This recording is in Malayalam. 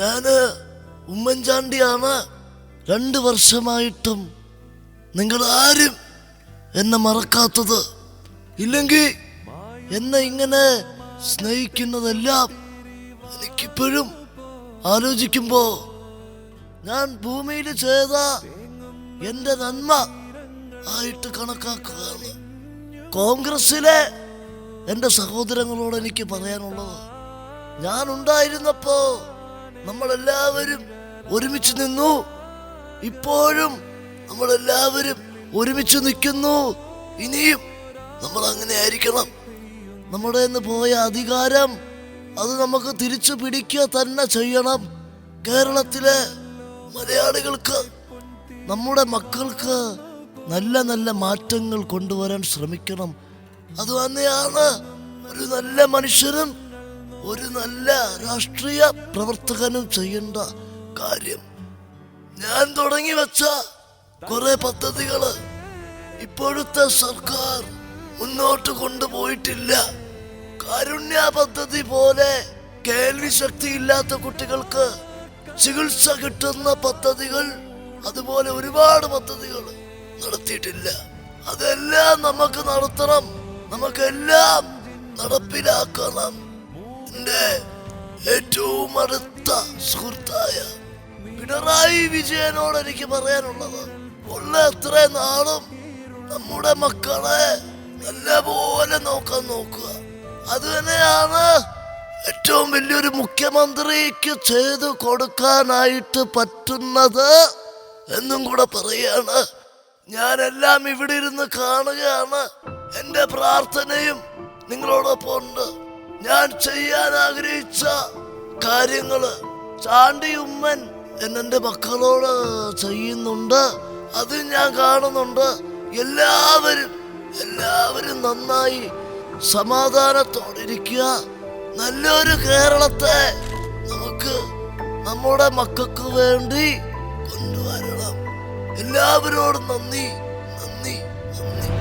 ഞാൻ ഉമ്മൻചാണ്ടിയാണ്. രണ്ട് വർഷമായിട്ടും നിങ്ങൾ ആരും എന്നെ മറക്കാത്തത്. ഇല്ലെങ്കിൽ എന്നെ ഇങ്ങനെ സ്നേഹിക്കുന്നതെല്ലാം എനിക്കിപ്പോഴും ആലോചിക്കുമ്പോ ഞാൻ ഭൂമിയിൽ ചെയ്ത എന്റെ നന്മ ആയിട്ട് കണക്കാക്കുകയാണ്. കോൺഗ്രസ്സിലെ എന്റെ സഹോദരങ്ങളോട് എനിക്ക് പറയാനുള്ളത് ഞാൻ ഉണ്ടായിരുന്നപ്പോ നമ്മളെല്ലാവരും ഒരുമിച്ച് നിന്നു. ഇപ്പോഴും നമ്മളെല്ലാവരും ഒരുമിച്ച് നിൽക്കുന്നു. ഇനിയും നമ്മൾ അങ്ങനെ ആയിരിക്കണം. നമ്മുടെ നിന്ന് പോയ അധികാരം അത് നമുക്ക് തിരിച്ചു പിടിക്കുക തന്നെ ചെയ്യണം. കേരളത്തിലെ മലയാളികൾക്ക് നമ്മുടെ മക്കൾക്ക് നല്ല നല്ല മാറ്റങ്ങൾ കൊണ്ടുവരാൻ ശ്രമിക്കണം. അത് തന്നെയാണ് ഒരു നല്ല മനുഷ്യനും ഒരു നല്ല രാഷ്ട്രീയ പ്രവർത്തകനും ചെയ്യേണ്ട കാര്യം. ഞാൻ തുടങ്ങി വെച്ച കുറെ പദ്ധതികൾ ഇപ്പോഴത്തെ സർക്കാർ മുന്നോട്ട് കൊണ്ടുപോയിട്ടില്ല. കാരുണ്യ പദ്ധതി പോലെ കേൾവി ശക്തി ഇല്ലാത്ത കുട്ടികൾക്ക് ചികിത്സ കിട്ടുന്ന പദ്ധതികൾ അതുപോലെ ഒരുപാട് പദ്ധതികൾ നടത്തിയിട്ടില്ല. അതെല്ലാം നമുക്ക് നടത്തണം. നമുക്കെല്ലാം നടപ്പിലാക്കണം. എന്റെ ഏറ്റവും അടുത്ത സുഹൃത്തായ പിണറായി വിജയനോട് എനിക്ക് പറയാനുള്ളത് ഉള്ള എത്ര നാളും നമ്മുടെ മക്കളെ നല്ലപോലെ നോക്കാൻ നോക്കുക. അത് തന്നെയാണ് ഏറ്റവും വലിയൊരു മുഖ്യമന്ത്രിക്ക് ചെയ്തു കൊടുക്കാനായിട്ട് പറ്റുന്നത് എന്നും കൂടെ പറയാണ് ഞാനെല്ലാം ഇവിടെ ഇരുന്ന് കാണുകയാണ്. എന്റെ പ്രാർത്ഥനയും നിങ്ങളോടൊപ്പം ഉണ്ട് ഞാൻ ചെയ്യാൻ ആഗ്രഹിച്ച കാര്യങ്ങൾ ചാണ്ടി ഉമ്മൻ എന്നെ മക്കളോട് ചെയ്യുന്നുണ്ട്. അത് ഞാൻ കാണുന്നുണ്ട്. എല്ലാവരും എല്ലാവരും നന്നായി സമാധാനത്തോടിരിക്കുക. നല്ലൊരു കേരളത്തെ നമുക്ക് നമ്മുടെ മക്കൾക്ക് വേണ്ടി കൊണ്ടുവരണം. എല്ലാവരോടും നന്ദി നന്ദി നന്ദി.